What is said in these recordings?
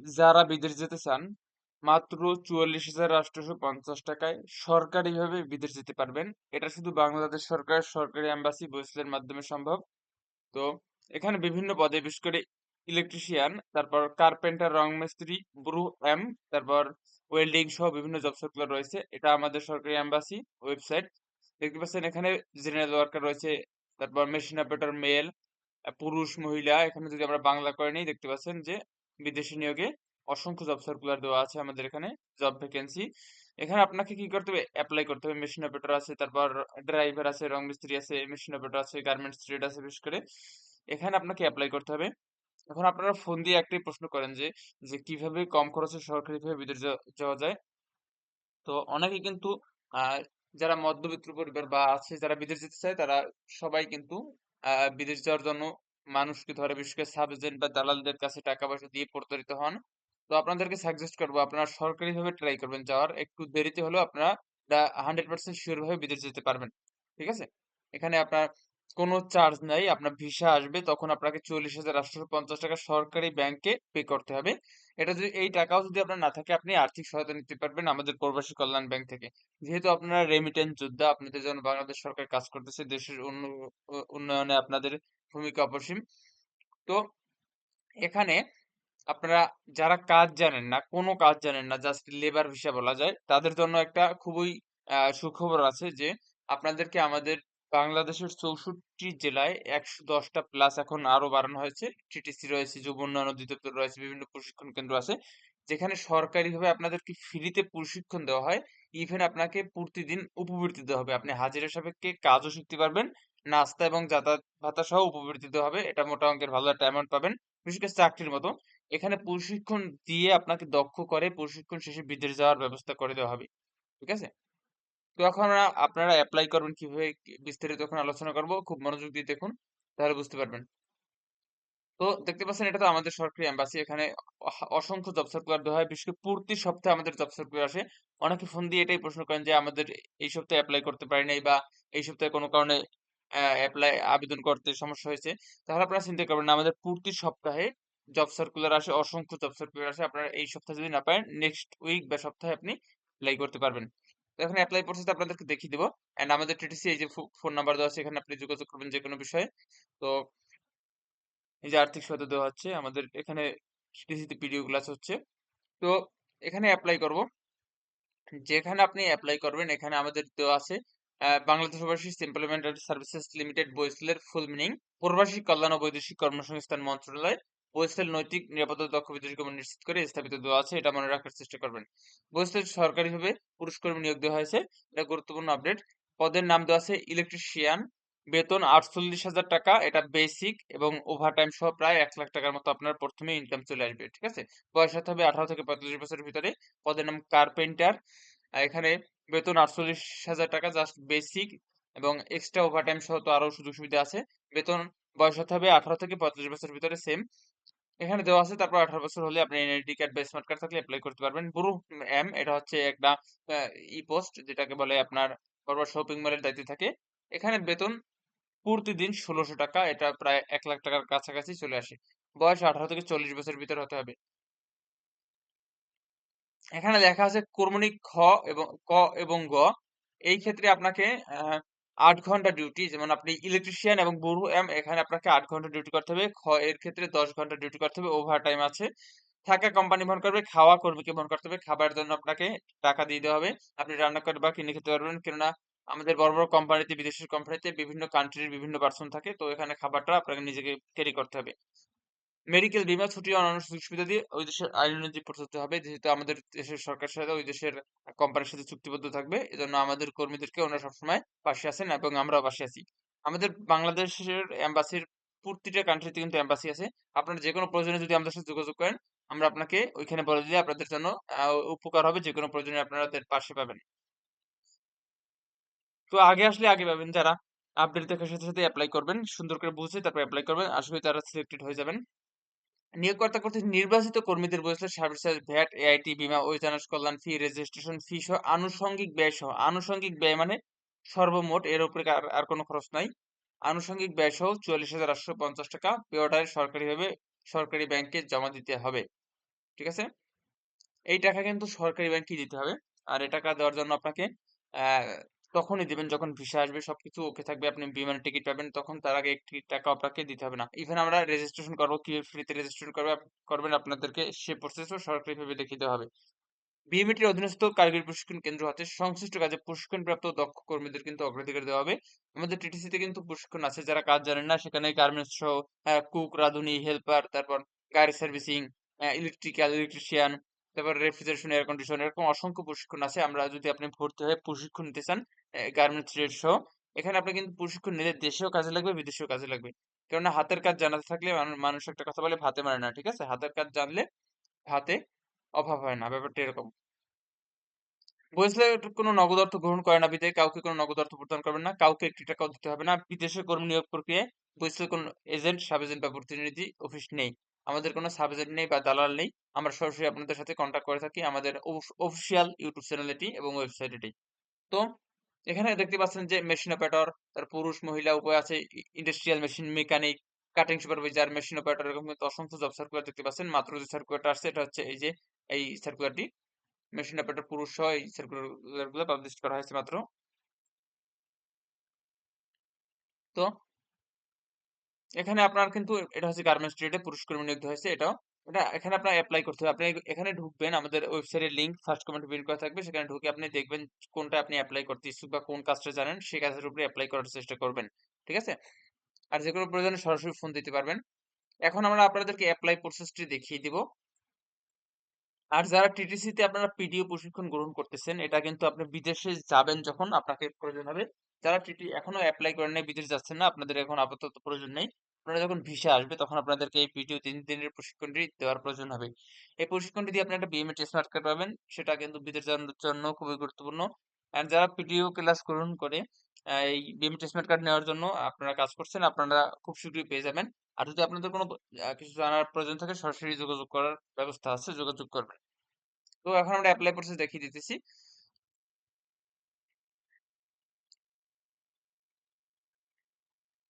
যারা বিদেশ যেতে চান, মাত্র চুয়াল্লিশ হাজার আটশোশো পঞ্চাশ টাকায় সরকারিভাবে বিদেশ যেতে পারবেন। এটা শুধু বাংলাদেশ সরকার, সরকারি অ্যাম্বাসি বৈসেলের মাধ্যমে সম্ভব। তো এখানে বিভিন্ন পদে, বিশেষ করে ইলেকট্রিশিয়ান, তারপর কার্পেন্টার রং মিস্ত্রি ব্রু এম, তারপর ওয়েল্ডিং সহ বিভিন্ন জব সার্কুলার রয়েছে। এটা আমাদের সরকারি অ্যাম্বাসি ওয়েবসাইট। দেখতে পাচ্ছেন এখানে জেনারেল ওয়ার্কার রয়েছে, তারপর মেশিন অপারেটর মেল পুরুষ, মহিলা। এখানে যদি আমরা বাংলা করে নিই, দেখতে পাচ্ছেন যে বিদেশি নিয়োগে অসংখ্য জব সার্কুলার দেওয়া আছে আমাদের এখানে জব ভ্যাকেন্সি এখানে আপনাকে কি করতে হবে? অ্যাপ্লাই করতে হবে। মেশিন অপারেটর আছে, তারপর ড্রাইভার আছে, রং মিস্ত্রি আছে মেশিন অপারেটর আছে গার্মেন্টস ট্রেড আছে বিশেষ করে। এখানে আপনাকে অ্যাপ্লাই করতে হবে। এখন আপনারা ফোন দিয়ে একটাই প্রশ্ন করেন যে যে কীভাবে কম খরচে সরকারিভাবে বিদেশ যাওয়া যায়? তো অনেকে কিন্তু যারা মধ্যবিত্ত পরিবার বা আছে, যারা বিদেশ যেতে চায়, তারা সবাই কিন্তু বিদেশ যাওয়ার জন্য মানুষকে ধরে, বিশেষ করে সাব এজেন্ট বা দালালদের কাছে টাকা পয়সা দিয়ে প্রতারিত হন। তো আপনাদেরকে সাজেস্ট করব, আপনারা সরকারিভাবে ট্রাই করবেন যাওয়ার। একটু দেরিতে হলেও আপনারা হান্ড্রেড পার্সেন্ট শিওর ভাবে বিদেশ যেতে পারবেন। ঠিক আছে? এখানে আপনার কোনো চার্জ নাই, আপনার ভিসা আসবে, তখন আপনাকে চল্লিশ হাজার আটশো পঞ্চাশ টাকা সরকারি ব্যাংকে পে করতে হবে। এটা যদি, এই টাকাও যদি আপনার না থাকে, আপনি আর্থিক সহায়তা নিতে পারবেন আমাদের প্রবাসী কল্যাণ ব্যাংক থেকে। যেহেতু আপনারা রেমিটেন্স যোদ্ধা, আপনাদের জন্য বাংলাদেশ সরকার কাজ করতেছে, দেশের উন্নয়নে আপনাদের ভূমিকা অপরিসীম। তো এখানে আপনারা যারা কাজ জানেন না, কোনো কাজ জানেন না জাস্ট লেবার ভিসা বলা যায়, তাদের জন্য একটা খুবই সুখবর আছে যে, আপনাদেরকে আমাদের বাংলাদেশের চৌষট্টি জেলায় একশো দশটা প্লাস এখন আরও বাড়ানো হয়েছে। টিটিসি রয়েছে, যুব উন্নয়ন অধিদপ্তর রয়েছে, বিভিন্ন প্রশিক্ষণ কেন্দ্র আছে। যেখানে সরকারিভাবে আপনাদেরকে ফ্রিতে প্রশিক্ষণ দেওয়া হয়। ইভেন আপনাকে প্রতিদিন উপবৃত্তি দেওয়া হবে। আপনি হাজিরা সাপেক্ষে কাজও শিখতে পারবেন, নাস্তা এবং যাতায়াত ভাতা সহ উপবৃত্তি দেওয়া হবে। এটা মোটা অঙ্কের ভালো একটা অ্যামাউন্ট পাবেন, বিশেষ করে চাকরির মতো। এখানে প্রশিক্ষণ দিয়ে আপনাকে দক্ষ করে প্রশিক্ষণ শেষে বিদেশ যাওয়ার ব্যবস্থা করে দেওয়া হবে। ঠিক আছে? তো এখন আপনারা অ্যাপ্লাই করবেন কীভাবে বিস্তারিত এখন আলোচনা করব, খুব মনোযোগ দিয়ে দেখুন, তাহলে বুঝতে পারবেন। তো দেখতে পাচ্ছেন, এটা তো আমাদের সরকারি এম্বাসি এখানে অসংখ্য জব সার্কুলার দেওয়া হয়, বিশেষ করে প্রতি সপ্তাহে আমাদের জব সার্কুলার আসে। অনেকে ফোন দিয়ে এটাই প্রশ্ন করেন যে, আমাদের এই সপ্তাহে অ্যাপ্লাই করতে পারি নাই বা এই সপ্তাহে কোনো কারণে অ্যাপ্লাই আবেদন করতে সমস্যা হয়েছে। তাহলে আপনারা চিন্তা করবেন না, আমাদের প্রতি সপ্তাহে জব সার্কুলার আসে, অসংখ্য জব সার্কুলার আসে, আপনারা এই সপ্তাহে যদি না পারেন নেক্সট উইক বা সপ্তাহে আপনি অ্যাপ্লাই করতে পারবেন। তো এখন অ্যাপ্লাই প্রসেস আপনাদেরকে দেখিয়ে দেবো। এন্ড আমাদের টিটিসি এই যে ফোন নাম্বার দেওয়া আছে, এখানে আপনি যোগাযোগ করবেন যে কোনো বিষয়ে। তো এই যে আর্থিক সহায়তা দেওয়া হচ্ছে, আমাদের এখানে টিটিসিতে পিডিও ক্লাস হচ্ছে। তো এখানে অ্যাপ্লাই করব। যেখানে আপনি অ্যাপ্লাই করবেন, এখানে আমাদের দেওয়া আছে Bangladesh Probashi employment services limited বৈসেলের full meaning প্রবাসী কল্যাণ ও বৈদেশিক কর্মসংস্থান মন্ত্রণালয়। বৈসেল নৈতিক নিরাপত্তা দক্ষ বিদেশি কর্মী নিশ্চিত করে স্থাপিত দেওয়া আছে, এটা মনে রাখার চেষ্টা করবেন। বৈসেল সরকারিভাবে পুরুষ কর্মী নিয়োগ দেওয়া হয়েছে। এটা গুরুত্বপূর্ণ আপডেট। পদের নাম দেওয়া আছে ইলেকট্রিশিয়ান। বেতন আটচল্লিশ হাজার টাকা। এটা বেসিক এবং ওভারটাইম সহ প্রায় এক লাখ টাকার মতো আপনার প্রথমে ইনকাম চলে আসবে, ঠিক আছে? বয়স হতে হবে আঠারো থেকে পঁয়তাল্লিশ বছরের ভিতরে। পদের নাম কার্পেন্টার। এখানে বেতন আটচল্লিশ হাজার টাকা, জাস্ট বেসিক এবং এক্সট্রা ওভারটাইম সহ তো আরও সুযোগ সুবিধা আছে। বেতন বয়স হতে হবে আঠারো থেকে পঁয়তাল্লিশ বছরের ভিতরে, সেম। এখানে দেওয়া আছে তারপর আঠারো বছর হলে আপনি এনআইডি কার্ড বা স্মার্ট কার্ড থাকলে অ্যাপ্লাই করতে পারবেন। ব্রু এম এটা হচ্ছে একটা ই পোস্ট যেটাকে বলে আপনার বড় শপিং মলের দায়িত্বে থাকে। এখানে বেতন প্রতিদিন ষোলোশো টাকা এটা প্রায় এক লাখ টাকার কাছাকাছি চলে আসে। বয়স আঠারো থেকে চল্লিশ বছরের ভিতরে হতে হবে। এখানে লেখা আছে কর্মণিক খ এবং ক এবং গ। এই ক্ষেত্রে আপনাকে আহ, আট ঘণ্টা ডিউটি যেমন আপনি ইলেকট্রিশিয়ান এবং বুড়ো এম এখানে আপনাকে আট ঘণ্টা ডিউটি করতে হবে। খ, এর ক্ষেত্রে দশ ঘণ্টা ডিউটি করতে হবে ওভার টাইম আছে। থাকা কোম্পানি বহন করবে, খাওয়া কর্মীকে বহন করতে হবে, খাবার জন্য আপনাকে টাকা দিয়ে দেওয়া হবে। আপনি রান্না করে বা কিনে খেতে পারবেন। কেননা আমাদের বড় বড় কোম্পানিতে বিদেশের কোম্পানিতে বিভিন্ন কান্ট্রির বিভিন্ন পার্সন থাকে। তো এখানে খাবারটা আপনাকে নিজেকে ক্যারি করতে হবে। মেডিকেল বীমা ছুটি অন্যান্য সুযোগ সুবিধা দিয়ে ওই দেশের আইন অনুযায়ী প্রযোজ্য হবে, যেহেতু আমাদের দেশের সরকার সাথে, ওই দেশের কোম্পানির সাথে চুক্তিবদ্ধ থাকবে, এজন্য আমাদের কর্মীদেরকে ওনারা সবসময় পাশে আছেন এবং আমরাও পাশে আছি। আমাদের বাংলাদেশের এম্বাসির প্রতিটা কান্ট্রিতে কিন্তু এম্বাসি আছে। আপনারা যে কোনো প্রয়োজনে যদি আমাদের সাথে যোগাযোগ করেন, আমরা আপনাকে ওইখানে বলে দিলে আপনাদের জন্য উপকার হবে যে কোনো প্রয়োজনে আপনারা পাশে পাবেন। তো আগে আসলে আগে পাবেন যারা। আপডেট দেখার সাথে সাথে অ্যাপ্লাই করবেন, সুন্দর করে বুঝে তারপর অ্যাপ্লাই করবেন। করি তারা সিলেক্টেড হয়ে যাবেন। নিয়োগকর্তা কর্তৃক নির্বাচিত কর্মীদের বয়সে সার্ভিস চার্জ ভ্যাট, এআইটি, বিমা ওয়েতনাস কল্যাণ, ফি রেজিস্ট্রেশন, ফি সহ আনুষঙ্গিক ব্যয় সহ। আনুষঙ্গিক ব্যয় মানে সর্বমোট এর উপরে আর কোনো খরচ নাই। আনুষঙ্গিক ব্যয় সহ চুয়াল্লিশ হাজার আটশো পঞ্চাশ টাকা পে অর্ডারে সরকারিভাবে সরকারি ব্যাংকে জমা দিতে হবে। ঠিক আছে? এই টাকা কিন্তু সরকারি ব্যাংকে দিতে হবে। আর এই টাকা দেওয়ার জন্য আপনাকে তখনই দিবেন, যখন ভিসা আসবে, সবকিছু ওকে থাকবে, আপনি বিমানের টিকিট পাবেন, তখন তার আগে একটি টাকা আপনাকে দিতে হবে না। ইভেন আমরা রেজিস্ট্রেশন করব কীভাবে ফ্রিতে রেজিস্ট্রেশন করবে করবেন আপনাদেরকে সে প্রসেসও সরকারিভাবে দেখিয়ে দেওয়া হবে। বিএমইটির অধীনস্থ কারিগরি প্রশিক্ষণ কেন্দ্র হতে সংশ্লিষ্ট কাজে প্রশিক্ষণপ্রাপ্ত দক্ষ কর্মীদের কিন্তু অগ্রাধিকার দেওয়া হবে। আমাদের টিটিসিতে কিন্তু প্রশিক্ষণ আছে, যারা কাজ জানেন না, সেখানে গার্মেন্টস সহ কুক রাঁধুনি হেল্পার তারপর গাড়ি সার্ভিসিং ইলেকট্রিক্যাল ইলেকট্রিশিয়ান তারপর রেফ্রিজারেশন এয়ার কন্ডিশন এরকম অসংখ্য প্রশিক্ষণ আছে। আমরা যদি আপনি ভর্তি হয়ে প্রশিক্ষণ নিতে চান গার্মেন্টস সহ, এখানে আপনি কিন্তু প্রশিক্ষণ নিলে দেশেও কাজে লাগবে, বিদেশেও কাজে লাগবে। কেননা হাতের কাজ থাকলে মানুষ একটা কথা বলে মারে না ঠিক আছে? হাতের কাজ জানলে অভাব হয় না, ব্যাপারটা এরকম। বলেছিলেন কোনো নগদ অর্থ গ্রহণ করে না বিধায় কাউকে কোনো নগদ অর্থ প্রদান করবেন না, কাউকে একটি টাকাও দিতে হবে না। বিদেশে কর্মী নিয়োগ প্রক্রিয়ায় বলেছিল কোনো এজেন্ট সাব এজেন্ট বা প্রতিনিধি অফিস নেই। আমাদের কোনো সাবজেক্ট নেই বা দালাল নেই, আমরা সরাসরি আপনাদের সাথে কন্ট্যাক্ট করে থাকি আমাদের অফিসিয়াল ইউটিউব চ্যানেল এটি এবং ওয়েবসাইট এটি। তো এখানে দেখতে পাচ্ছেন যে মেশিন অপারেটর তার পুরুষ, মহিলা, উভয় আছে industrial machine mechanic cutting supervisor machine operator এরকম কিন্তু অসংখ্য জব সার্কুলার দেখতে পাচ্ছেন। মাত্র যে সার্কুলারটা আসছে, এটা হচ্ছে এই যে, এই সার্কুলারটি মেশিন অপারেটর পুরুষ সহ এই সার্কুলারগুলো পাবলিশ করা হয়েছে মাত্র। তো এখানে আপনার কিন্তু এটা হচ্ছে গার্মেন্টস ট্রেডে পুরুষ কর্মী নিয়োগ হয়েছে, এটাও। এটা এখানে আপনার অ্যাপ্লাই করতে হবে। আপনি এখানে ঢুকবেন, আমাদের ওয়েবসাইটের লিংক ফার্স্ট কমেন্ট পিন করা থাকবে। সেখানে ঢুকে আপনি দেখবেন কোনটা আপনি অ্যাপ্লাই করতে ইচ্ছুক বা কোন কাজটা জানেন, সেই কাজের উপরে অ্যাপ্লাই করার চেষ্টা করবেন, ঠিক আছে? আর যে কোনো প্রয়োজনে সরাসরি ফোন দিতে পারবেন। এখন আমরা আপনাদেরকে অ্যাপ্লাই প্রসেসটি দেখিয়ে দিব। আর যারা টিটিসিতে আপনারা পিডিও প্রশিক্ষণ গ্রহণ করতেছেন, এটা কিন্তু আপনি বিদেশে যাবেন যখন আপনাকে প্রয়োজন হবে। যারা টিটি এখনও অ্যাপ্লাই করেন নাই, বিদেশ যাচ্ছেন না, আপনাদের এখন আপাতত প্রয়োজন নেই। আপনারা যখন ভিসা আসবে, তখন আপনাদেরকে এই পিডিও তিন দিনের প্রশিক্ষণটি দেওয়ার প্রয়োজন হবে। এই প্রশিক্ষণটি দিয়ে আপনি একটা বিএমএ স্মার্ট কার্ড পাবেন, সেটা কিন্তু বিদেশ যাওয়ার জন্য খুবই গুরুত্বপূর্ণ। আর যারা পিডিও ক্লাস গ্রহণ করে এই বিএমএ স্মার্ট কার্ড নেওয়ার জন্য আপনারা কাজ করছেন, আপনারা খুব শীঘ্রই পেয়ে যাবেন। আর যদি আপনাদের কোনো কিছু জানার প্রয়োজন থাকে, সরাসরি যোগাযোগ করার ব্যবস্থা আছে, যোগাযোগ করবেন। তো এখন আমরা অ্যাপ্লাই প্রসেস দেখিয়ে দিতেছি।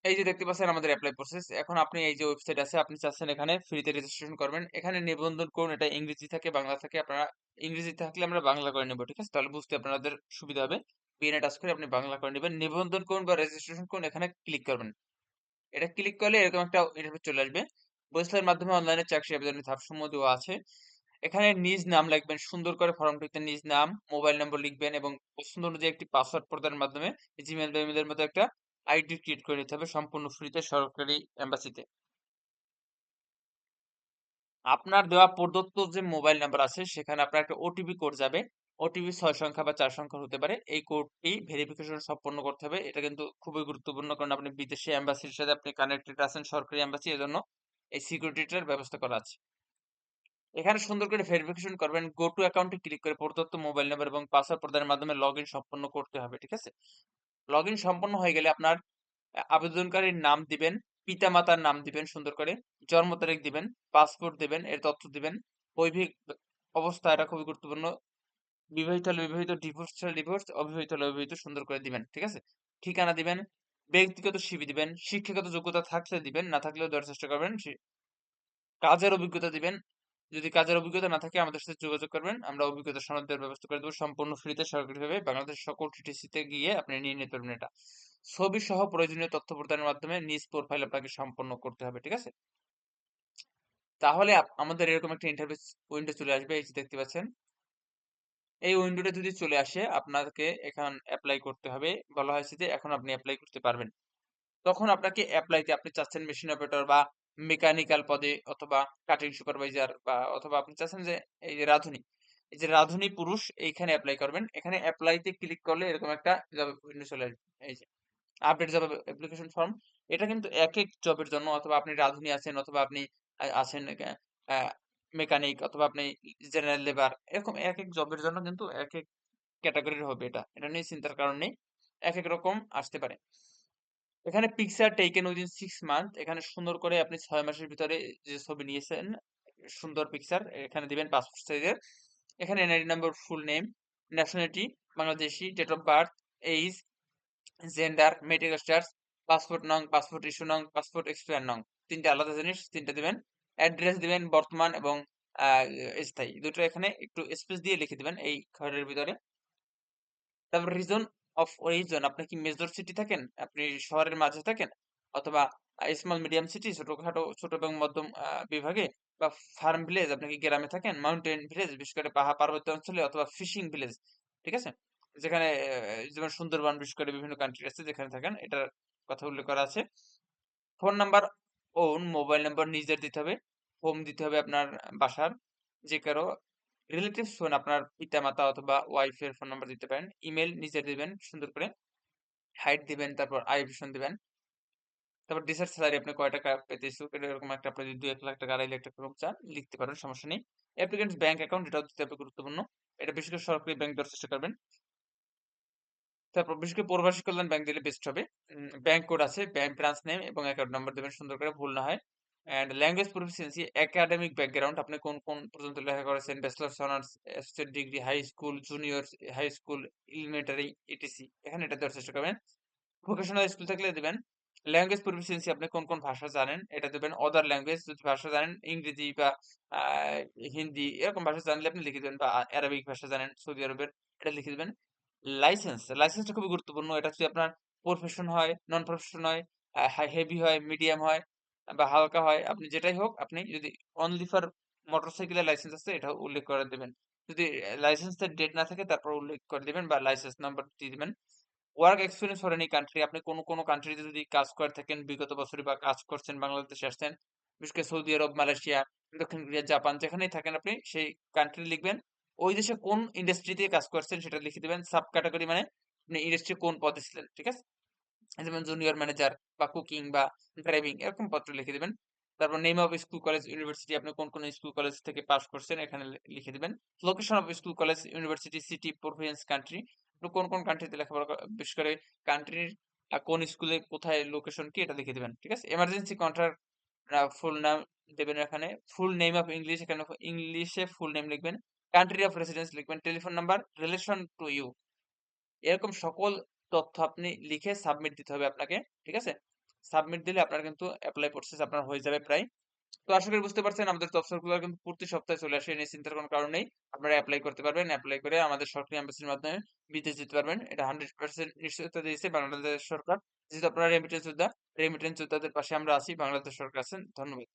এই যে দেখতে পাচ্ছেন আমাদের অ্যাপ্লাই প্রসেস এখন আপনি এই যে ওয়েবসাইট আছে, আপনি চাচ্ছেন এখানে ফ্রিতে রেজিস্ট্রেশন করবেন। এখানে নিবন্ধন করুন, এটা ইংরেজি থাকে, বাংলা থাকে, আপনারা ইংরেজি থাকলে আমরা বাংলা করে নেব, ঠিক আছে? তাহলে বুঝতে আপনাদের সুবিধা হবে। পিএনএ টাচ করে আপনি বাংলা করে নেবেন। নিবন্ধন করুন বা রেজিস্ট্রেশন করুন, এখানে ক্লিক করবেন। এটা ক্লিক করলে এরকম একটা ইন্টারফেস চলে আসবে। বইসেলের মাধ্যমে অনলাইনে চাকরি আবেদনের ধাপসমূহ দেওয়া আছে। এখানে নিজ নাম লিখবেন, সুন্দর করে ফর্মটিতে নিজ নাম মোবাইল নম্বর লিখবেন এবং পছন্দ অনুযায়ী একটি পাসওয়ার্ড প্রদানের মাধ্যমে জিমেল বা ইমেলের মতো একটা আইডি ক্রিয়েট করে নিতে হবে সম্পূর্ণ ফ্রিতে সরকারি এম্বাসিতে। আপনার দেওয়া প্রদত্ত যে মোবাইল নাম্বার আছে, সেখানে আপনার একটা ওটিপি কোড যাবে। ওটিপি ছয় সংখ্যা বা চার সংখ্যা হতে পারে। এই কোডটি ভেরিফিকেশন সম্পন্ন করতে হবে। এটা কিন্তু খুবই গুরুত্বপূর্ণ কারণ আপনি বিদেশি এম্বাসির সাথে আপনি কানেক্টেড আছেন সরকারি এম্বাসি, এজন্য এই সিকিউরিটিটার ব্যবস্থা করা আছে। এখানে সুন্দর করে ভেরিফিকেশন করবেন। গো টু অ্যাকাউন্টে ক্লিক করে প্রদত্ত মোবাইল নাম্বার এবং পাসওয়ার্ড প্রদানের মাধ্যমে লগ ইন সম্পন্ন করতে হবে, ঠিক আছে? লগ সম্পন্ন হয়ে গেলে আপনার আবেদনকারীর নাম দিবেন পিতা মাতার নাম দিবেন সুন্দর করে, জন্ম তারিখ দিবেন, পাসপোর্ট দিবেন, এর তথ্য দিবেন, বৈবাহিক অবস্থা এটা খুবই গুরুত্বপূর্ণ, বিবাহিত হলে বিবাহিত ডিভোর্স হলে ডিভোর্স অবিবাহিত হলে অবিবাহিত সুন্দর করে দিবেন, ঠিক আছে? ঠিকানা দিবেন, ব্যক্তিগত সিবি দিবেন, শিক্ষাগত যোগ্যতা থাকলে দিবেন, না থাকলেও দেওয়ার চেষ্টা করবেন কাজের অভিজ্ঞতা দিবেন যদি কাজের অভিজ্ঞতা না থাকে, আমাদের সাথে যোগাযোগ করবেন। আমরা অভিজ্ঞতা সনদ দেওয়ার ব্যবস্থা করে দেবো। সম্পূর্ণ ফ্রিতে সরকারিভাবে বাংলাদেশ সকল টিটিসিতে গিয়ে আপনি নিয়ে নিতে পারবেন এটা। ছবি সহ প্রয়োজনীয় তথ্য প্রদানের মাধ্যমে নিজ প্রোফাইল আপনাকে সম্পন্ন করতে হবে, ঠিক আছে? তাহলে আমাদের এরকম একটা ইন্টারভিউ উইন্ডো চলে আসবে, এই যে দেখতে পাচ্ছেন। এই উইন্ডোটা যদি চলে আসে, আপনাকে এখন অ্যাপ্লাই করতে হবে। বলা হয়েছে যে এখন আপনি অ্যাপ্লাই করতে পারবেন। তখন আপনাকে অ্যাপ্লাইতে আপনি চাচ্ছেন মেশিন অপারেটর বা মেকানিক্যাল পদে অথবা কাটিং সুপারভাইজার বা অথবা আপনি চাচ্ছেন যে এই যে রাঁধুনি, এই যে রাঁধুনি পুরুষ এইখানে অ্যাপ্লাই করবেন। এখানে অ্যাপ্লাইতে ক্লিক করলে এরকম একটা জব উইন্ডো চলে আসবে। এই যে আপডেট জব অ্যাপ্লিকেশন ফর্ম এটা কিন্তু এক এক জবের জন্য অথবা আপনি রাঁধুনি আছেন অথবা আপনি আছেন মেকানিক অথবা আপনি জেনারেল লেবার এরকম এক এক জবের জন্য কিন্তু এক এক ক্যাটাগরির হবে এটা। এটা নিয়ে চিন্তার কারণ নেই। এক এক রকম আসতে পারে। এখানে picture taken within six month এখানে সুন্দর করে আপনি ছয় মাসের ভিতরে যে ছবি নিয়েছেন, সুন্দর পিকচার এখানে দিবেন পাসপোর্ট সাইজের এখানে NID number full name nationality Bangladeshi date of birth age gender medical status passport নং পাসপোর্ট ইস্যু নং পাসপোর্ট এক্সপায়ার নং তিনটা আলাদা জিনিস, তিনটা দিবেন। অ্যাড্রেস দিবেন, বর্তমান এবং স্থায়ী। দুটো এখানে একটু স্পেস দিয়ে লিখে দিবেন এই ঘরের ভিতরে। তারপর রিজন অফ অরিজিন আপনি কি মেজর সিটি থাকেন? আপনি শহরের মাঝে থাকেন? অথবা স্মল মিডিয়াম সিটি ছোটখাটো, ছোট এবং মধ্যম বিভাগে? বা ফার্ম ভিলেজ আপনি কি গ্রামে থাকেন? মাউন্টেন ভিলেজ বিশেষ করে পাহাড় পার্বত্য অঞ্চলে অথবা ফিশিং ভিলেজ ঠিক আছে? যেখানে যেমন সুন্দরবন, বিশেষ করে বিভিন্ন কান্ট্রি আছে যেখানে থাকেন, এটার কথা উল্লেখ করা আছে। Phone number own mobile number নিজের দিতে হবে। হোম দিতে হবে আপনার বাসার, যে কারও রিলেটিভস ফোন আপনার পিতা মাতা অথবা ওয়াইফের ফোন নাম্বার দিতে পারেন। ইমেল নিজের দিবেন, সুন্দর করে হাইট দিবেন, তারপর আই দিবেন। তারপর ডিসার্ট স্যালারি আপনি কয় টাকা পেতে ইচ্ছুক এরকম একটা আপনি যদি দুই এক লাখ টাকা, আড়াই লাখ টাকা চান, লিখতে পারেন, সমস্যা নেই। অ্যাপ্লিকেন্টস ব্যাংক অ্যাকাউন্ট এটাও দিতে হবে, গুরুত্বপূর্ণ। এটা বিশেষ করে সরকারি ব্যাংক দেওয়ার চেষ্টা করবেন। তারপর বিশেষ করে প্রবাসী কল্যাণ ব্যাংক দিলে বেস্ট হবে। ব্যাংক কোড আছে ব্যাংক ব্রাঞ্চ নেম এবং অ্যাকাউন্ট নাম্বার দেবেন, সুন্দর করে ভুল না হয়। And language proficiency academic background আপনি কোন কোন পর্যন্ত লেখা করেছেন? Bachelors honours associate degree high school junior high school elementary ETC এখানে এটা দেওয়ার চেষ্টা করবেন। ভোকেশনাল স্কুল থাকলে দেবেন। ল্যাঙ্গুয়েজ প্রফিসিয়েন্সি আপনি কোন কোন ভাষা জানেন? এটা দেবেন অদার ল্যাঙ্গুয়েজ যদি ভাষা জানেন ইংরেজি বা হিন্দি, এরকম ভাষা জানলে আপনি লিখে দেবেন বা আরবিক ভাষা জানেন সৌদি আরবের এটা লিখে দেবেন। লাইসেন্স লাইসেন্সটা খুবই গুরুত্বপূর্ণ। এটা যদি আপনার প্রফেশন হয় নন প্রফেশন হয় হেভি হয় মিডিয়াম হয় বা হালকা হয়, আপনি যেটাই হোক, আপনি যদি অনলি ফর মোটরসাইকেলের লাইসেন্স আছে এটা উল্লেখ করে দেবেন। যদি লাইসেন্সের ডেট না থাকে, তারপর উল্লেখ করে দেবেন বা লাইসেন্স নাম্বার দিয়ে দিবেন। Work experience for any country আপনি কোনো কোনো কান্ট্রিতে যদি কাজ করে থাকেন, বিগত বছরে বা কাজ করছেন, বাংলাদেশে আসছেন, বিশেষ করে সৌদি আরব, মালয়েশিয়া, দক্ষিণ কোরিয়া, জাপান, যেখানেই থাকেন আপনি, সেই কান্ট্রি লিখবেন, ওই দেশে কোন ইন্ডাস্ট্রিতে কাজ করছেন, সেটা লিখে দিবেন সাব ক্যাটাগরি মানে আপনি ইন্ডাস্ট্রি কোন পদে ছিলেন, ঠিক আছে? যেমন জুনিয়র ম্যানেজার বা কুকিং বা ড্রাইভিং এরকম পত্র লিখে দিবেন। তারপর name of school college university আপনি কোন কোন স্কুল কলেজ থেকে পাস করছেন, এখানে লিখে দেবেন। Location of school college university city province country আপনি কোন কোন কান্ট্রিতে লেখাপড়া বিশেষ করে কান্ট্রির কোন স্কুলে কোথায় লোকেশন কি এটা লিখে দেবেন, ঠিক আছে? এমার্জেন্সি কন্ট্রাক্ট ফুল নাম দেবেন এখানে। ফুল নেম অফ ইংলিশ এখানে ইংলিশে ফুল নেম লিখবেন। কান্ট্রি অফ রেসিডেন্স লিখবেন। Telephone number relation to you এরকম সকল তথ্য আপনি লিখে সাবমিট দিতে হবে আপনাকে, ঠিক আছে? সাবমিট দিলে আপনার কিন্তু অ্যাপ্লাই প্রসেস আপনার হয়ে যাবে প্রায়। তো আশা করি বুঝতে পারছেন, আমাদের তফসিলগুলো কিন্তু প্রতি সপ্তাহে চলে আসে নিয়ে চিন্তার কোনো কারণ নেই। আপনারা অ্যাপ্লাই করতে পারবেন অ্যাপ্লাই করে আমাদের সরকারি এম্বাসির মাধ্যমে বিদেশ যেতে পারবেন। এটা হান্ড্রেড পার্সেন্ট নিশ্চয়তা দিয়েছে বাংলাদেশ সরকার। যেহেতু আপনারা রেমিটেন্স যোদ্ধা রেমিটেন্স যোদ্ধাদের পাশে আমরা আছি, বাংলাদেশ সরকার আছেন, ধন্যবাদ।